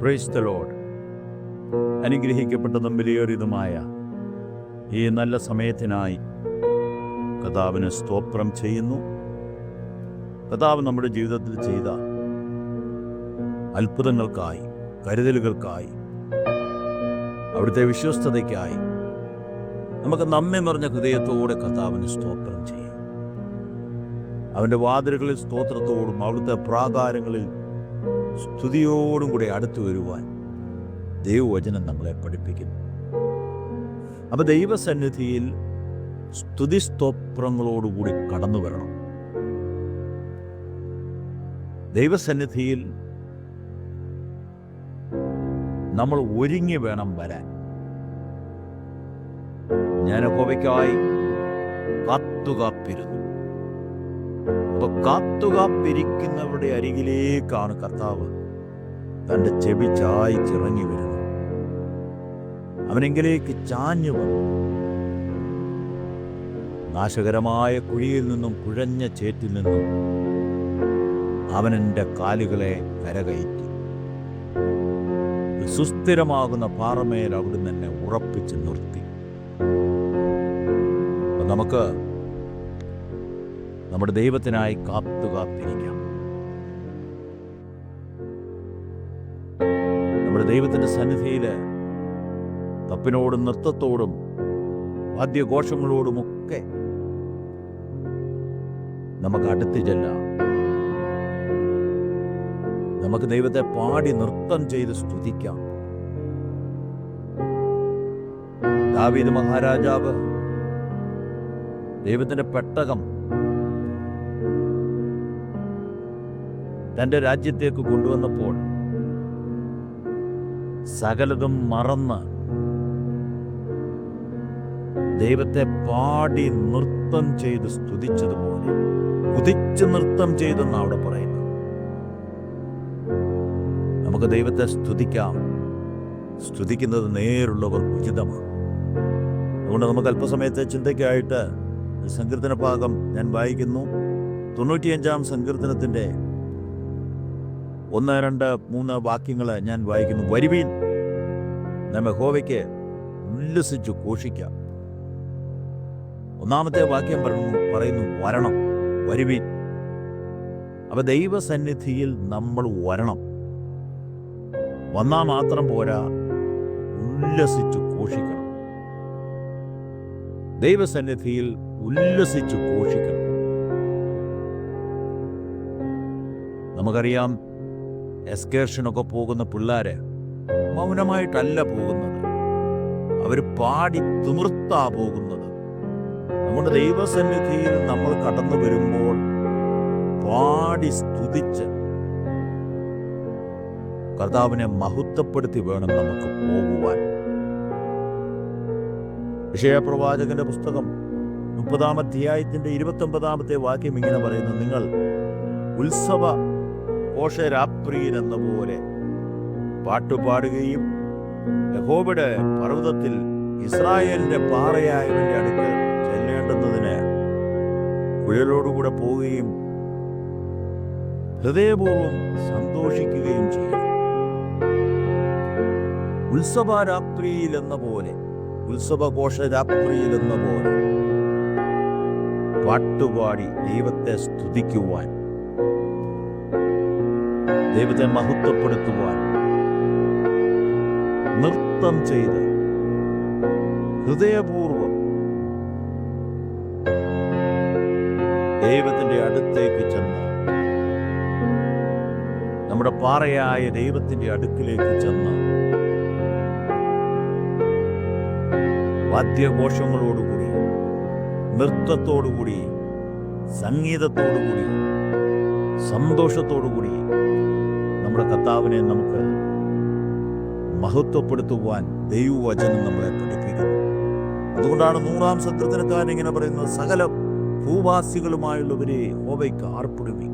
Price the lord അനുഗ്രഹിക്കപ്പെട്ടതും വിലയേറിയതുമായ ഈ നല്ല സമയത്തിനായി കഥാവിന് സ്തോത്രം ചെയ്യുന്നു. കഥാവ് നമ്മുടെ ജീവിതത്തിൽ ചെയ്ത അത്ഭുതങ്ങൾക്കായി കരുതലുകൾക്കായി അവിടുത്തെ വിശ്വസ്തതയ്ക്കായി നമുക്ക് നമ്മെ നിറഞ്ഞ ഹൃദയത്തോടെ കഥാവിന് സ്തോത്രം ചെയ്യാം. അവന്റെ വാതിലുകളിൽ സ്തോത്രത്തോടും അവിടുത്തെ പ്രാകാരങ്ങളിൽ സ്തുതിയോടും കൂടെ അടുത്തു വരുവാൻ ദൈവവചനം നമ്മളെ പഠിപ്പിക്കുന്നു. അപ്പോൾ ദൈവസന്നിധിയിൽ സ്തുതിസ്തോത്രങ്ങളോടുകൂടി കടന്നു വരണം. ദൈവസന്നിധിയിൽ നമ്മൾ ഒരുങ്ങി വേണം വരാൻ. ഞാൻ ഹോവയ്ക്കായി കാത്തുകാപ്പിരുന്നു അപ്പൊ കാത്തുകാപ്പിരിക്കുന്നവരുടെ അരികിലേക്കാണ് കർത്താവ് തന്റെ ചെവി ചായ്ച്ചിറങ്ങി വരുന്നത്. അവനെങ്കിലേക്ക് ചാഞ്ഞു വന്നു. നാശകരമായ കുഴിയിൽ നിന്നും കുഴഞ്ഞ ചേറ്റിൽ നിന്നും അവൻ കാലുകളെ കരകയറ്റി. സുസ്ഥിരമാകുന്ന പാറമേൽ അവിടുന്ന് എന്നെ ഉറപ്പിച്ച് നിർത്തി. നമുക്ക് നമ്മുടെ ദൈവത്തിനായി കാത്തു കാത്തിരിക്കാം നമ്മുടെ ദൈവത്തിന്റെ സന്നിധിയിൽ തപ്പിനോടും നൃത്തത്തോടും വാദ്യഘോഷങ്ങളോടുമൊക്കെ നമുക്ക് അടുത്ത് ചെല്ലാം. നമുക്ക് ദൈവത്തെ പാടി നൃത്തം ചെയ്ത് സ്തുതിക്കാം. ദാവീദ് മഹാരാജാവ് ദൈവത്തിന്റെ പെട്ടകം തന്റെ രാജ്യത്തേക്ക് കൊണ്ടുവന്നപ്പോൾ സകലതും മറന്ന് ദൈവത്തെ പാടി നൃത്തം ചെയ്ത് സ്തുതിച്ചതുപോലെ കുതിച്ച് നൃത്തം ചെയ്തെന്ന് അവിടെ പറയുന്നു നമുക്ക് ദൈവത്തെ സ്തുതിക്കാം. സ്തുതിക്കുന്നത് നേരുള്ളവർ ഉചിതമാണ്. അതുകൊണ്ട് നമുക്ക് അല്പസമയത്തെ ചിന്തയ്ക്കായിട്ട് സങ്കീർത്തന ഭാഗം ഞാൻ വായിക്കുന്നു. തൊണ്ണൂറ്റിയഞ്ചാം സങ്കീർത്തനത്തിന്റെ ഒന്ന് രണ്ട് മൂന്ന് വാക്യങ്ങൾ ഞാൻ വായിക്കുന്നു. വരുവീൻ. നമ്മെ ഹോവയ്ക്ക് ഉല്ലസിച്ച് ഘോഷിക്കാം. ഒന്നാമത്തെ വാക്യം പറയുന്നു പറയുന്നു വരണം. വരുവീൻ. അപ്പൊ ദൈവസന്നിധിയിൽ നമ്മൾ വരണം. വന്നാൽ മാത്രം പോരാ ഉല്ലസിച്ച് ഘോഷിക്കണം. ദൈവസന്നിധിയിൽ ഉല്ലസിച്ച് ഘോഷിക്കണം. നമുക്കറിയാം എസ്കേർഷനൊക്കെ പോകുന്ന പിള്ളേര് മൗനമായിട്ടല്ല പോകുന്നത്. അവർ പാടി തിമിർത്താ പോകുന്നത്. നമ്മുടെ ദൈവസന്നിധിയിൽ നമ്മൾ കടന്നു വരുമ്പോൾ പാടി സ്തുതിച്ച് കർത്താവിനെ മഹത്വപ്പെടുത്തി വേണം നമുക്ക് പോകുവാൻ. വിഷയപ്രവാചകന്റെ പുസ്തകം മുപ്പതാം അധ്യായത്തിന്റെ ഇരുപത്തി ഒമ്പതാമത്തെ വാക്യം ഇങ്ങനെ പറയുന്നു. നിങ്ങൾ ഉത്സവ ഘോഷരാത്രിയിൽ എന്ന പോലെ പാട്ടുപാടുകയും യഹോബയുടെ പർവതത്തിൽ ഇസ്രായേലിന്റെ പാറയായവന്റെ അടുക്കൽ ചെല്ലേണ്ടുന്നതിന് കുഴലോടുകൂടെ പോവുകയും ഹൃദയപൂർവം സന്തോഷിക്കുകയും ചെയ്യും. ഉത്സവരാത്രിയിൽ എന്ന പോലെ ഉത്സവഘോഷരാത്രിയിൽ എന്ന പോലെ പാട്ടുപാടി ദൈവത്തെ സ്തുതിക്കുവാൻ ദൈവത്തെ മഹത്വപ്പെടുത്തുവാൻ നൃത്തം ചെയ്ത് ഹൃദയപൂർവം ദൈവത്തിന്റെ അടുത്തേക്ക് ചെന്ന് നമ്മുടെ പാറയായ ദൈവത്തിന്റെ അടുക്കിലേക്ക് ചെന്ന് വാദ്യഘോഷങ്ങളോടുകൂടി നൃത്തത്തോടുകൂടി സംഗീതത്തോടുകൂടി സന്തോഷത്തോടുകൂടി നമ്മുടെ കർത്താവിനെ നമുക്ക് മഹത്വപ്പെടുത്തുവാൻ ദൈവവചനം നമ്മളെ പഠിപ്പിക്കുന്നു. അതുകൊണ്ടാണ് നൂറാം സത്രത്തിനക്കാരൻ ഇങ്ങനെ പറയുന്നത് സകല ഭൂവാസികളുമായുള്ളവരെ ഹോവയ്ക്ക് ആർപ്പിടുവി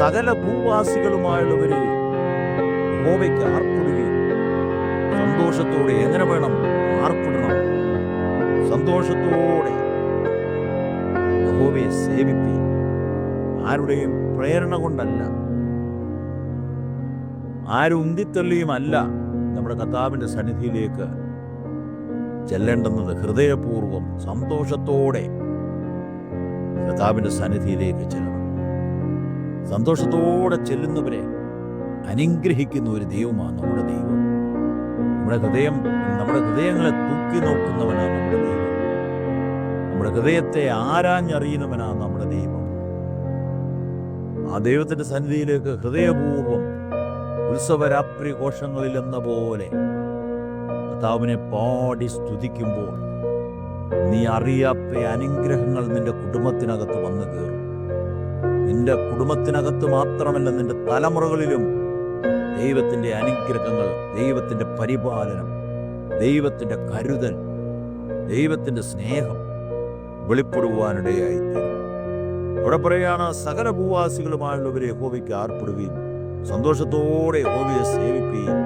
സകല ഭൂവാസികളുമായുള്ളവരെ ഹോവയ്ക്ക് ആർപ്പിടുവി സന്തോഷത്തോടെ എങ്ങനെ വേണം ആർപ്പിടണം? സന്തോഷത്തോടെ ഹോവയെ സേവിപ്പി ആരുടെയും പ്രേരണ കൊണ്ടല്ല. ആരും ഉന്തിത്തള്ളിയുമല്ല നമ്മുടെ കർത്താവിന്റെ സന്നിധിയിലേക്ക് ചെല്ലേണ്ടെന്നത് ഹൃദയപൂർവം സന്തോഷത്തോടെ കർത്താവിന്റെ സന്നിധിയിലേക്ക് ചെല്ലണം. സന്തോഷത്തോടെ ചെല്ലുന്നവരെ അനുഗ്രഹിക്കുന്ന ഒരു ദൈവമാണ് നമ്മുടെ ദൈവം. നമ്മുടെ ഹൃദയം നമ്മുടെ ഹൃദയങ്ങളെ തൂക്കി നോക്കുന്നവനാണ് നമ്മുടെ ദൈവം. നമ്മുടെ ഹൃദയത്തെ ആരാഞ്ഞറിയുന്നവനാണ് നമ്മുടെ ദൈവം. ആ ദൈവത്തിന്റെ സന്നിധിയിലേക്ക് ഹൃദയപൂർവം ഉത്സവരാത്രി ഘോഷങ്ങളിൽ എന്ന പോലെ കർത്താവിനെ പാടി സ്തുതിക്കുമ്പോൾ നീ അറിയാത്ത അനുഗ്രഹങ്ങൾ നിന്റെ കുടുംബത്തിനകത്ത് വന്നു കയറും. നിന്റെ കുടുംബത്തിനകത്ത് മാത്രമല്ല നിന്റെ തലമുറകളിലും ദൈവത്തിന്റെ അനുഗ്രഹങ്ങൾ ദൈവത്തിന്റെ പരിപാലനം ദൈവത്തിന്റെ കരുതൽ ദൈവത്തിന്റെ സ്നേഹം വെളിപ്പെടുവാനിടയായി അവിടെ പറയാണ് സകല ഭൂവാസികളുമായുള്ളവരെ യഹോവയ്ക്ക് ആർപ്പെടുകയും സന്തോഷത്തോടെ യഹോവയെ സേവിക്കുകയും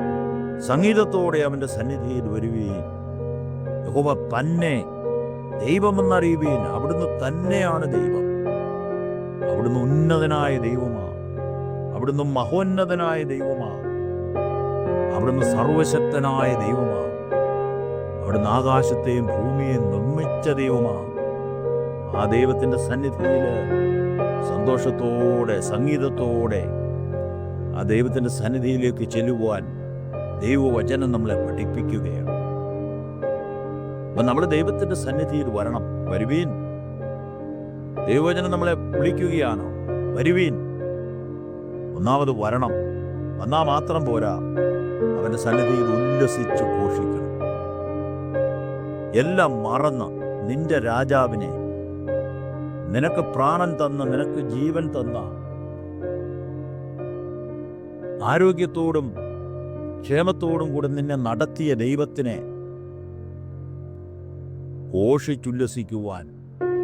സംഗീതത്തോടെ അവന്റെ സന്നിധിയിൽ വരികയും യഹോവ തന്നെ ദൈവമെന്നറിയുകയും അവിടുന്ന് തന്നെയാണ് ദൈവം. അവിടുന്ന് ഉന്നതനായ ദൈവമാണ് അവിടുന്ന് മഹോന്നതനായ ദൈവമാണ് അവിടുന്ന് സർവശക്തനായ ദൈവമാണ് അവിടുന്ന് ആകാശത്തെയും ഭൂമിയെയും നിർമ്മിച്ച ദൈവമാണ് ആ ദൈവത്തിന്റെ സന്നിധിയിൽ സന്തോഷത്തോടെ സംഗീതത്തോടെ ആ ദൈവത്തിന്റെ സന്നിധിയിലേക്ക് ചെല്ലുവാൻ ദൈവവചനം നമ്മളെ പഠിപ്പിക്കുകയാണ്. അപ്പം നമ്മൾ ദൈവത്തിന്റെ സന്നിധിയിൽ വരണം. വരുവീൻ. ദൈവവചനം നമ്മളെ വിളിക്കുകയാണോ. വരുവീൻ. ഒന്നാമത് വരണം. വന്നാൽ മാത്രം പോരാ. അവന്റെ സന്നിധിയിൽ ഉല്ലസിച്ച് ഘോഷിക്കണം. എല്ലാം മറന്ന് നിന്റെ രാജാവിനെ. നിനക്ക് പ്രാണൻ തന്ന നിനക്ക് ജീവൻ തന്ന ആരോഗ്യത്തോടും ക്ഷേമത്തോടും കൂടെ നിന്നെ നടത്തിയ ദൈവത്തിനെ ഘോഷിച്ചുല്ലസിക്കുവാൻ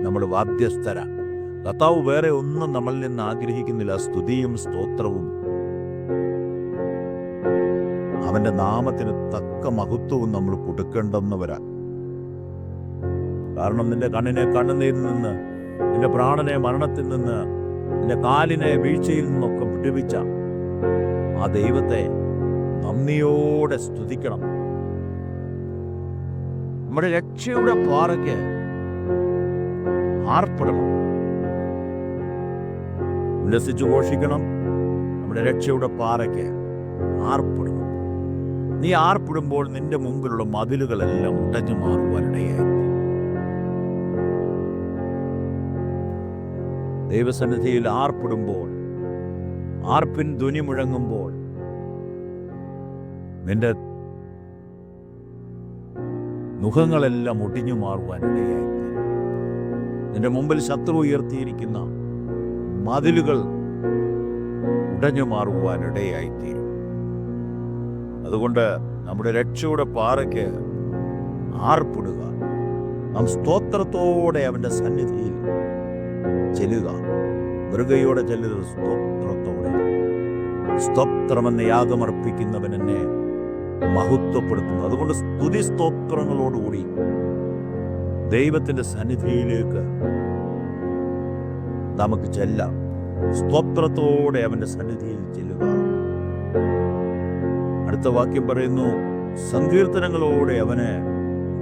നമ്മൾ ബാധ്യസ്ഥര. കർത്താവ് വേറെ ഒന്നും നമ്മളിൽ നിന്ന് ആഗ്രഹിക്കുന്നില്ല. സ്തുതിയും സ്തോത്രവും. അവന്റെ നാമത്തിന് തക്ക മഹത്വവും നമ്മൾ കൊടുക്കേണ്ടെന്നവരാ. കാരണം നിന്റെ കണ്ണിനെ കണ്ണുനീരിൽ നിന്ന് നിന്റെ പ്രാണനെ മരണത്തിൽ നിന്ന് നിന്റെ കാലിനെ വീഴ്ചയിൽ നിന്നൊക്കെ വിടുവിച്ച ആ ദൈവത്തെ നന്ദിയോടെ സ്തുതിക്കണം. നമ്മുടെ രക്ഷയുടെ പാറയ്ക്ക് ആർപ്പിടണം. ഉല്ലസിച്ചു ഘോഷിക്കണം. നമ്മുടെ രക്ഷയുടെ പാറയ്ക്ക് ആർപ്പിടണം. നീ ആർപ്പിടുമ്പോൾ നിന്റെ മുമ്പിലുള്ള മതിലുകളെല്ലാം ഉടഞ്ഞു മാറുവാനിടയായി. ദൈവസന്നിധിയിൽ ആർപ്പിടുമ്പോൾ ആർപ്പിൻ ധ്വനി മുഴങ്ങുമ്പോൾ നിന്റെ മുഖങ്ങളെല്ലാം ഒടിഞ്ഞു മാറുവാൻ ഇടയായി നിന്റെ മുമ്പിൽ ശത്രു ഉയർത്തിയിരിക്കുന്ന മതിലുകൾ ഉടഞ്ഞു മാറുവാൻ മാറുവാനിടയായിത്തീരും അതുകൊണ്ട് നമ്മുടെ രക്ഷയുടെ പാറയ്ക്ക് ആർപ്പിടുക. നാം സ്തോത്രത്തോടെ അവന്റെ സന്നിധിയിൽ ചെല്ലുക. മൃഗയോടെ ചെല്ലുന്നത് സ്തോത്രത്തോടെ. സ്തോത്രമെന്ന യാഗമർപ്പിക്കുന്നവൻ എന്നെ മഹത്വപ്പെടുത്തുന്നു. അതുകൊണ്ട് സ്തുതി സ്തോത്രങ്ങളോടുകൂടി ദൈവത്തിന്റെ സന്നിധിയിലേക്ക് നമുക്ക് ചെല്ലാം. സ്തോത്രത്തോടെ അവന്റെ സന്നിധിയിൽ ചെല്ലുക. അടുത്ത വാക്യം പറയുന്നു സങ്കീർത്തനങ്ങളോടെ അവനെ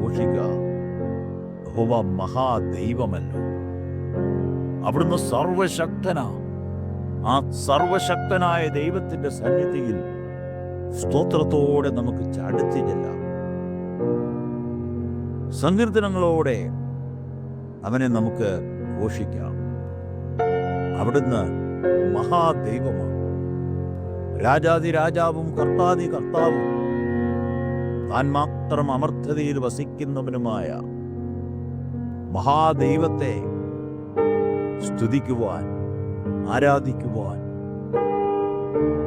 ഘോഷിക്കുക മഹാദൈവമല്ലോ. അവിടുന്ന് സർവശക്തനാ. ആ സർവശക്തനായ ദൈവത്തിന്റെ സന്നിധിയിൽ സ്തോത്രത്തോടെ നമുക്ക് ചടുത്തി ചെല്ലാം. സങ്കീർത്തനങ്ങളോടെ അവനെ നമുക്ക് ഘോഷിക്കാം. അവിടുന്ന് മഹാദൈവമാണ്. രാജാതി രാജാവും കർത്താതി കർത്താവും താൻ മാത്രം അമർത്ഥതയിൽ വസിക്കുന്നവനുമായ മഹാദൈവത്തെ സ്തുതിക്കുവാൻ ആരാധിക്കുവാൻ.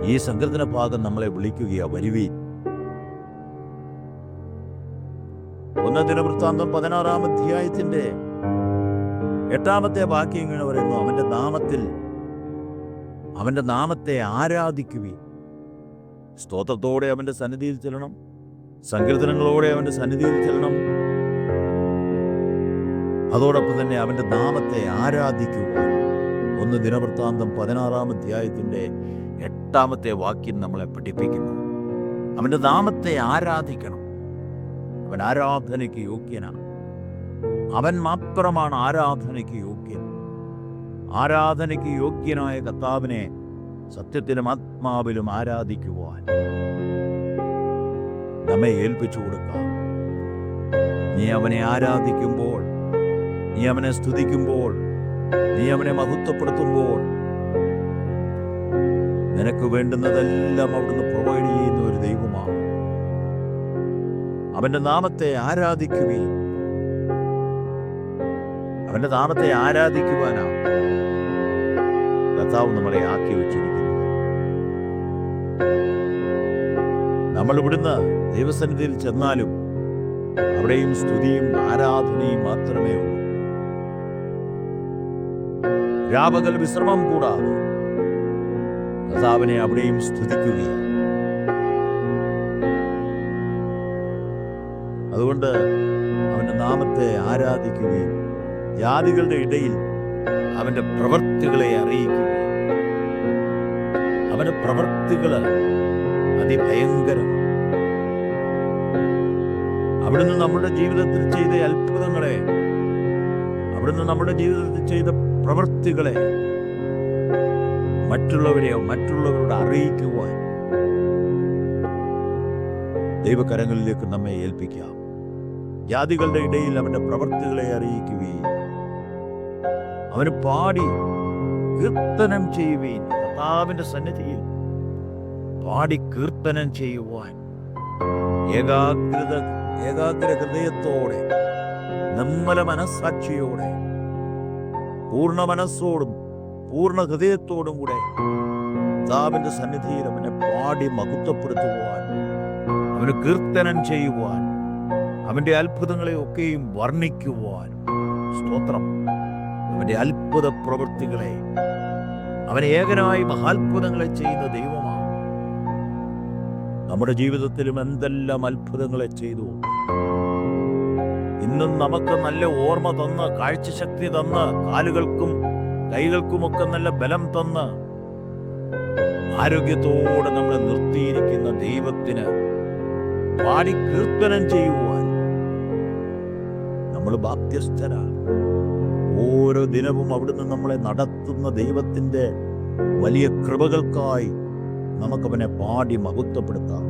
ഈ സങ്കീർത്തന ഭാഗം നമ്മളെ വിളിക്കുകയാ വരുവീൻ ഒന്ന ദിനവൃത്താന്തം പതിനാറാം അധ്യായത്തിന്റെ എട്ടാമത്തെ വാക്യം ഇങ്ങനെ പറയുന്നു അവന്റെ നാമത്തിൽ അവന്റെ നാമത്തെ ആരാധിക്കുവീൻ. സ്തോത്രത്തോടെ അവന്റെ സന്നിധിയിൽ ചെല്ലണം സങ്കീർത്തനങ്ങളോടെ അവന്റെ സന്നിധിയിൽ ചെല്ലണം. അതോടൊപ്പം തന്നെ അവന്റെ നാമത്തെ ആരാധിക്കുവാൻ. ഒന്ന് ദിനവൃത്താന്തം പതിനാറാം അധ്യായത്തിന്റെ എട്ടാമത്തെ വാക്യം നമ്മളെ പഠിപ്പിക്കുന്നു. അവന്റെ നാമത്തെ ആരാധിക്കണം. അവൻ ആരാധനയ്ക്ക് യോഗ്യനാണ്. അവൻ മാത്രമാണ് ആരാധനയ്ക്ക് യോഗ്യൻ. ആരാധനയ്ക്ക് യോഗ്യനായ കർത്താവിനെ സത്യത്തിലും ആത്മാവിലും ആരാധിക്കുവാൻ നമ്മെ ഏൽപ്പിച്ചു കൊടുക്കാം. നീ അവനെ ആരാധിക്കുമ്പോൾ നീ അവനെ സ്തുതിക്കുമ്പോൾ നീ അവനെ മഹത്വപ്പെടുത്തുമ്പോൾ നിനക്ക് വേണ്ടുന്നതെല്ലാം അവിടുന്ന് പ്രൊവൈഡ് ചെയ്യുന്ന ഒരു ദൈവമാണ്. അവന്റെ നാമത്തെ ആരാധിക്കുകയും അവന്റെ നാമത്തെ ആരാധിക്കുവാനാണ് കർത്താവ് നമ്മളെ ആക്കി വച്ചിരിക്കുന്നത്. നമ്മൾ ഇവിടുന്ന് ദൈവസന്നിധിയിൽ ചെന്നാലും അവിടെയും സ്തുതിയും ആരാധനയും മാത്രമേ ഉള്ളൂ. രാപകൽ വിശ്രമം കൂടാതെ കർത്താവിനെ അവിടെയും സ്തുതിക്കുകയാണ്. അതുകൊണ്ട് അവന്റെ നാമത്തെ ആരാധിക്കുകയും ജാതികളുടെ ഇടയിൽ അവന്റെ പ്രവൃത്തികളെ അറിയിക്കുകയും അവന്റെ പ്രവൃത്തികൾ അതിഭയങ്കരം. അവിടുന്ന് നമ്മുടെ ജീവിതത്തിൽ ചെയ്ത അത്ഭുതങ്ങളെ അവിടുന്ന് നമ്മുടെ ജീവിതത്തിൽ ചെയ്ത പ്രവൃത്തികളെ മറ്റുള്ളവരെയോ മറ്റുള്ളവരോട് അറിയിക്കുവാൻ ദൈവകരങ്ങളിലേക്ക് നമ്മെ ഏൽപ്പിക്കാം. ജാതികളുടെ ഇടയിൽ അവന്റെ പ്രവൃത്തികളെ അറിയിക്കുകയും അവന് പാടി കീർത്തനം ചെയ്യുകയും കർത്താവിന്റെ സന്നിധിയിൽ പാടി കീർത്തനം ചെയ്യുവാൻ. ഏകാഗ്രത ഏകാഗ്ര ഹൃദയത്തോടെ നിർമ്മല മനസ്സാക്ഷിയോടെ പൂർണ മനസ്സോടും പൂർണ ഹൃദയത്തോടും കൂടെ കർത്താവിന്റെ സന്നിധിയിൽ അവനെ പാടി മഹത്വപ്പെടുത്തുവാൻ അവന് കീർത്തനം ചെയ്യുവാൻ അവന്റെ അത്ഭുതങ്ങളെ ഒക്കെയും വർണിക്കുവാൻ. സ്തോത്രം. അവന്റെ അത്ഭുത പ്രവൃത്തികളെ അവൻ ഏകനായി മഹാത്ഭുതങ്ങളെ ചെയ്യുന്ന ദൈവമാണ്. നമ്മുടെ ജീവിതത്തിലും എന്തെല്ലാം അത്ഭുതങ്ങളെ ചെയ്തു. ഇന്നും നമുക്ക് നല്ല ഓർമ്മ തന്ന് കാഴ്ചശക്തി തന്ന് കാലുകൾക്കും കൈകൾക്കുമൊക്കെ നല്ല ബലം തന്ന് ആരോഗ്യത്തോടെ നമ്മളെ നിർത്തിയിരിക്കുന്ന ദൈവത്തിന് പാടി കീർത്തനം ചെയ്യുവാൻ നമ്മൾ ബാധ്യസ്ഥരാണ് ഓരോ ദിനവും അവിടുന്ന് നമ്മളെ നടത്തുന്ന ദൈവത്തിന്റെ വലിയ കൃപകൾക്കായി നമുക്കവനെ പാടി മഹത്വപ്പെടുത്താം.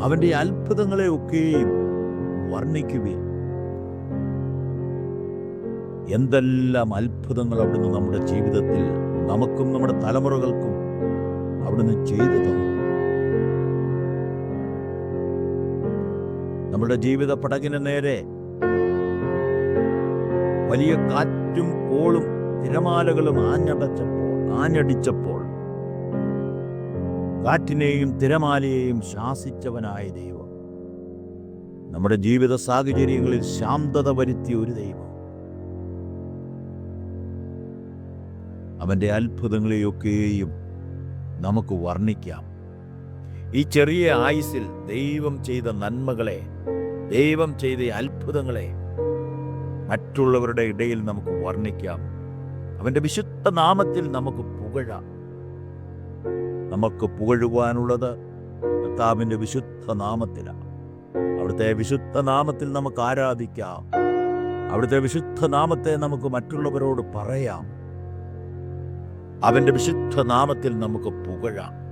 അവന്റെ അത്ഭുതങ്ങളെ ഒക്കെയും വർണിക്കുകയും എന്തെല്ലാം അത്ഭുതങ്ങൾ അവിടുന്ന് നമ്മുടെ ജീവിതത്തിൽ നമുക്കും നമ്മുടെ തലമുറകൾക്കും അവിടുന്ന് ചെയ്തു തന്നു. നമ്മുടെ ജീവിത പടകിന് നേരെ വലിയ കാറ്റും കോളും തിരമാലകളും ആഞ്ഞടച്ചപ്പോൾ ആഞ്ഞടിച്ചപ്പോൾ കാറ്റിനെയും തിരമാലയെയും ശാസിച്ചവനായ ദൈവം. നമ്മുടെ ജീവിത സാഹചര്യങ്ങളിൽ ശാന്തത വരുത്തിയ ഒരു ദൈവം. അവന്റെ അത്ഭുതങ്ങളെയൊക്കെയും നമുക്ക് വർണിക്കാം. ഈ ചെറിയ ആയുസിൽ ദൈവം ചെയ്ത നന്മകളെ ദൈവം ചെയ്ത അത്ഭുതങ്ങളെ മറ്റുള്ളവരുടെ ഇടയിൽ നമുക്ക് വർണിക്കാം. അവന്റെ വിശുദ്ധ നാമത്തിൽ നമുക്ക് പുകഴാം. നമുക്ക് പുകഴുവാനുള്ളത് കർത്താവിന്റെ വിശുദ്ധ നാമത്തിലാണ്. അവിടുത്തെ വിശുദ്ധ നാമത്തിൽ നമുക്ക് ആരാധിക്കാം. അവിടുത്തെ വിശുദ്ധ നാമത്തെ നമുക്ക് മറ്റുള്ളവരോട് പറയാം. അവന്റെ വിശുദ്ധ നാമത്തിൽ നമുക്ക് പുകഴാം.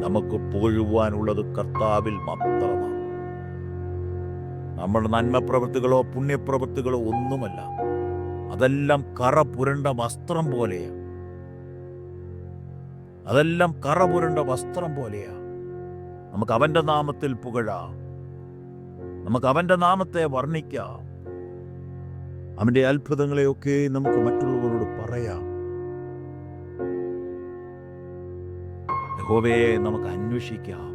നമുക്ക് പുകഴുവാനുള്ളത് കർത്താവിൽ മാത്രമാണ്. നമ്മുടെ നന്മ പ്രവൃത്തികളോ പുണ്യപ്രവൃത്തികളോ ഒന്നുമല്ല. അതെല്ലാം കറ പുരണ്ട വസ്ത്രം പോലെയാ അതെല്ലാം കറപുരണ്ട വസ്ത്രം പോലെയാ. നമുക്ക് അവന്റെ നാമത്തിൽ പുകഴാം. നമുക്ക് അവന്റെ നാമത്തെ വർണിക്കാം. അവന്റെ അത്ഭുതങ്ങളെയൊക്കെ നമുക്ക് മറ്റുള്ളവരോട് പറയാം. യഹോവയെ നമുക്ക് അന്വേഷിക്കാം.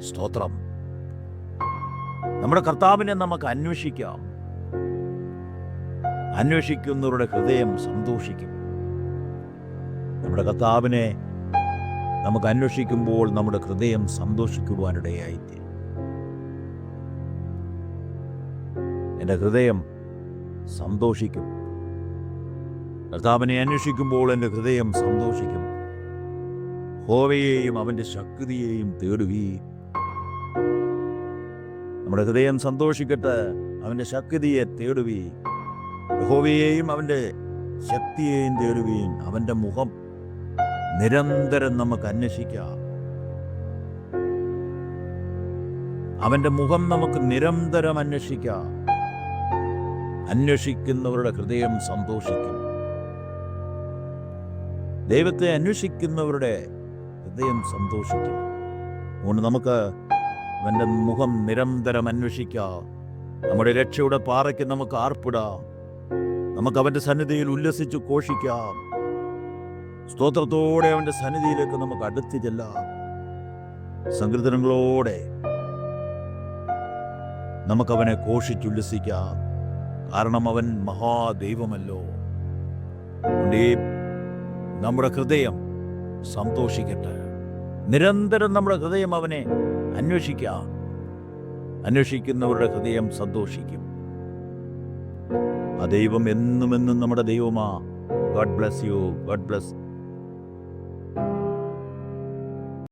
സ്തോത്രം. നമ്മുടെ കർത്താവിനെ നമുക്ക് അന്വേഷിക്കാം. അന്വേഷിക്കുന്നവരുടെ ഹൃദയം സന്തോഷിക്കും. നമ്മുടെ കർത്താവിനെ നമുക്ക് അന്വേഷിക്കുമ്പോൾ നമ്മുടെ ഹൃദയം സന്തോഷിക്കുവാനിടയായിത്തീരും. എന്റെ ഹൃദയം സന്തോഷിക്കും. കർത്താവിനെ അന്വേഷിക്കുമ്പോൾ എന്റെ ഹൃദയം സന്തോഷിക്കും. ഹോവയെയും അവന്റെ ശക്തിയെയും തേടുകയും നമ്മുടെ ഹൃദയം സന്തോഷിക്കട്ടെ അവന്റെ ശക്തിയെ തേടുകയും ഹോവയെയും അവന്റെ ശക്തിയെയും തേടുകയും അവന്റെ മുഖം നിരന്തരം നമുക്ക് അന്വേഷിക്കാം. അവന്റെ മുഖം നമുക്ക് നിരന്തരം അന്വേഷിക്കാം. അന്വേഷിക്കുന്നവരുടെ ഹൃദയം സന്തോഷിക്കും. ദൈവത്തെ അന്വേഷിക്കുന്നവരുടെ ഹൃദയം സന്തോഷിക്കും. അതുകൊണ്ട് നമുക്ക് അവന്റെ മുഖം നിരന്തരം അന്വേഷിക്കാം. നമ്മുടെ രക്ഷയുടെ പാറയ്ക്ക് നമുക്ക് ആർപ്പിടാം. നമുക്ക് അവന്റെ സന്നിധിയിൽ ഉല്ലസിച്ചു ഘോഷിക്കാം. സ്തോത്രത്തോടെ അവന്റെ സന്നിധിയിലേക്ക് നമുക്ക് അടുത്ത് ചെല്ലാം. സങ്കീർത്തനങ്ങളോടെ നമുക്കവനെ ഘോഷിച്ചുല്ലസിക്കാം. കാരണം അവൻ മഹാദൈവമല്ലോ. നമ്മുടെ ഹൃദയം സന്തോഷിക്കട്ടെ. നിരന്തരം നമ്മുടെ ഹൃദയം അവനെ അന്വേഷിക്കാം. അന്വേഷിക്കുന്നവരുടെ ഹൃദയം സന്തോഷിക്കും. ആ ദൈവം എന്നും എന്നും നമ്മുടെ ദൈവമാ. God bless you God bless